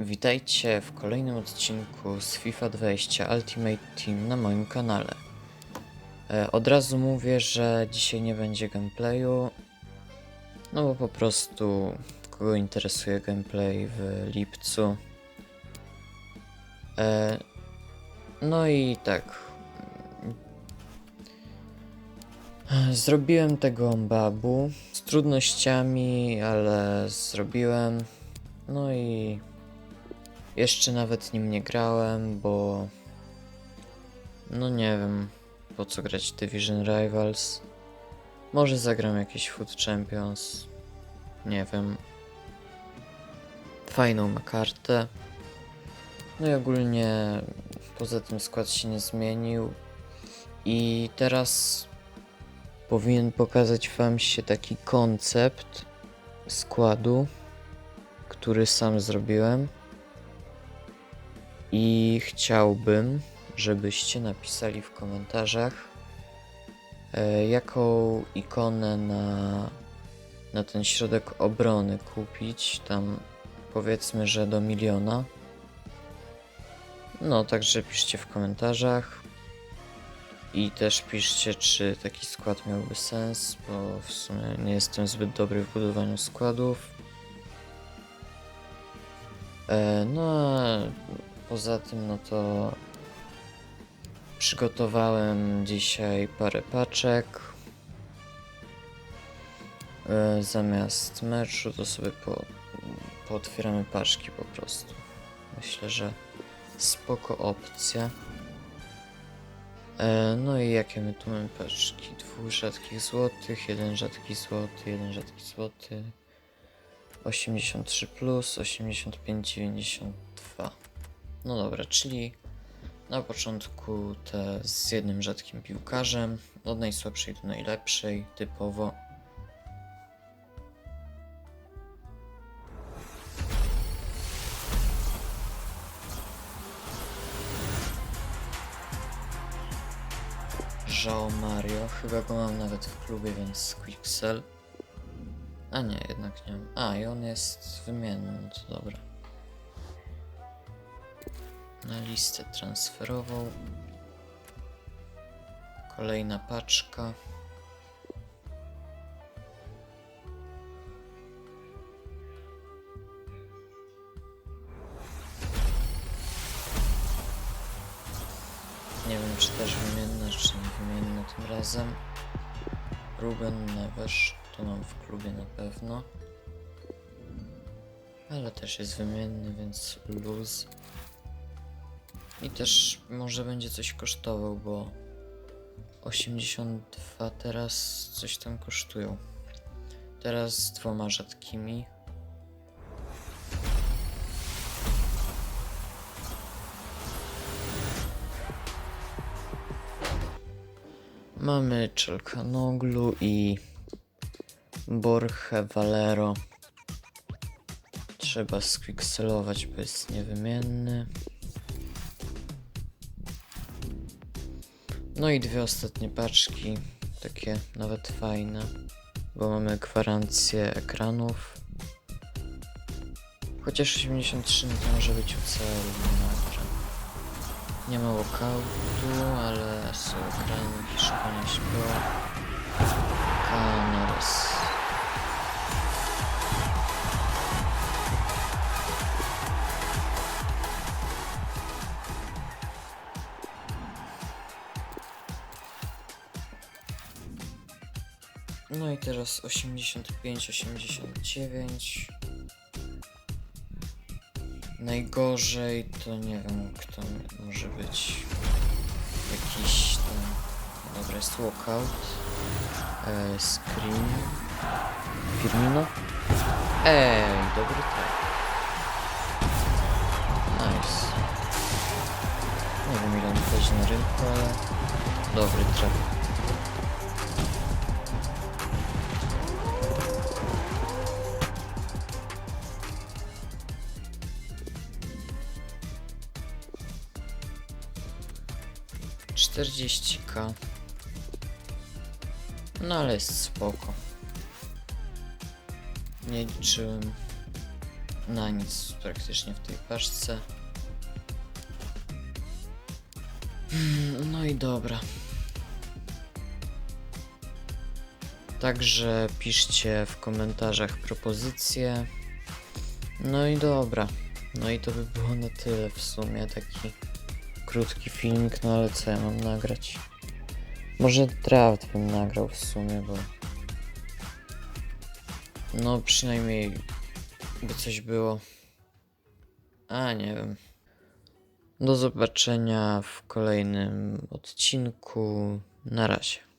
Witajcie w kolejnym odcinku z FIFA 20 Ultimate Team na moim kanale. E, od razu mówię, że dzisiaj nie będzie gameplayu, no bo po prostu kogo interesuje gameplay w lipcu. E, no i tak. Zrobiłem tego babu z trudnościami, ale zrobiłem. No i jeszcze nawet nim nie grałem, bo no nie wiem po co grać Division Rivals. Może zagram jakiś Food Champions. Nie wiem. Fajną ma kartę. No i ogólnie poza tym skład się nie zmienił. I teraz powinien pokazać wam się taki koncept składu, który sam zrobiłem. I chciałbym, żebyście napisali w komentarzach, e, jaką ikonę na, na ten środek obrony kupić. Tam powiedzmy, że do miliona. No, także piszcie w komentarzach. I też piszcie, czy taki skład miałby sens, bo w sumie nie jestem zbyt dobry w budowaniu składów. E, no poza tym, no to przygotowałem dzisiaj parę paczek. E, zamiast meczu to sobie po, pootwieramy paczki po prostu. Myślę, że spoko opcja. E, no i jakie my tu mamy paczki? Dwóch rzadkich złotych, jeden rzadki złoty, jeden rzadki złoty. 83 plus, 85, 92. No dobra, czyli na początku te z jednym rzadkim piłkarzem, od najsłabszej do najlepszej, typowo. João Mario, chyba go mam nawet w klubie, więc Quicksell. A nie, jednak nie mam. A, i on jest wymienny, no to dobra. Na listę transferową. Kolejna paczka. Nie wiem, czy też wymienne, czy nie wymienne tym razem. Ruben Neves, to mam w klubie na pewno. Ale też jest wymienny, więc luz. I też może będzie coś kosztował, bo 82 teraz coś tam kosztują. Teraz z dwoma rzadkimi. Mamy Czelkanoglu i Borche Valero. Trzeba squickselować, bo jest niewymienny. No i dwie ostatnie paczki, takie nawet fajne, bo mamy gwarancję ekranów. Chociaż 83 no to może być UCL, dobra. Nie ma walkoutu, ale są ekrany Hiszpania śpiewa. No i teraz 85, 89. Najgorzej to nie wiem kto może być. Jakiś tam. Dobra, jest walkout. E, screen. Firmino. Ej, dobry trap. Nice. Nie wiem ile on wchodzi na rynku, ale dobry trap. Czterdzieści k No ale jest spoko. Nie liczyłem na nic praktycznie w tej paczce. Hmm, No i dobra. Także piszcie w komentarzach propozycje. No i dobra. No i to by było na tyle w sumie. Taki krótki filmik, no ale co ja mam nagrać? Może draft bym nagrał w sumie, bo. No przynajmniej by coś było. A nie wiem. Do zobaczenia w kolejnym odcinku. Na razie.